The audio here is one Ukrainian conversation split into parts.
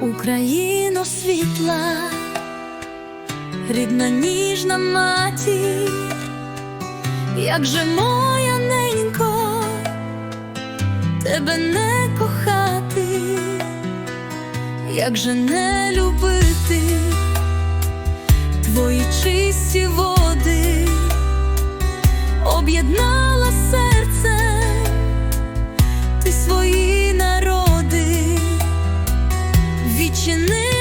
Україно світла, рідна ніжна матір, як же моя ненько, тебе не кохати, як же не любити твої чисті води, об'єднала відчинила серце,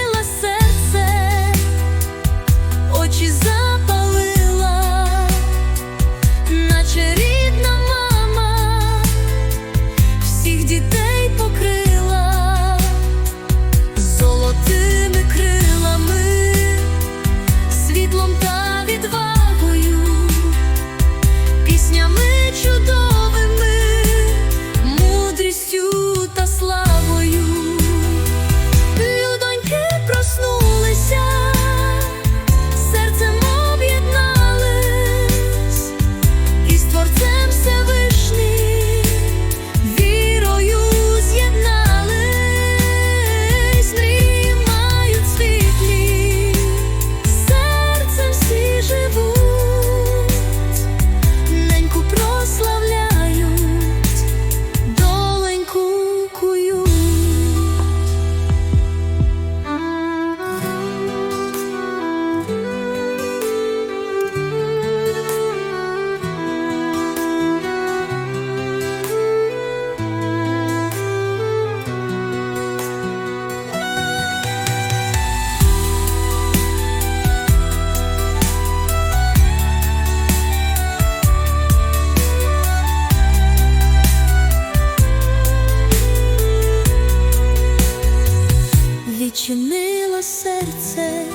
Відчинила серце,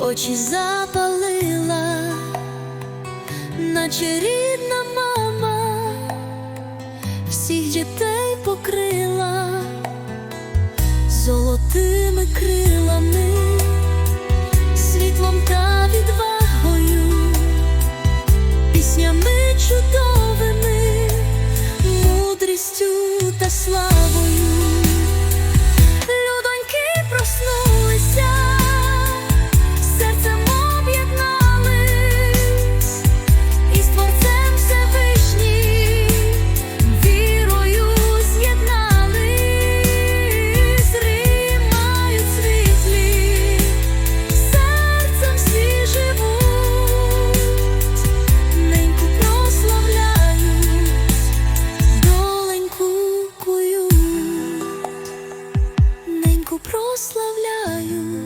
очі запалила, наче рідна мама, всіх дітей покрила золотими крилами, прославляю.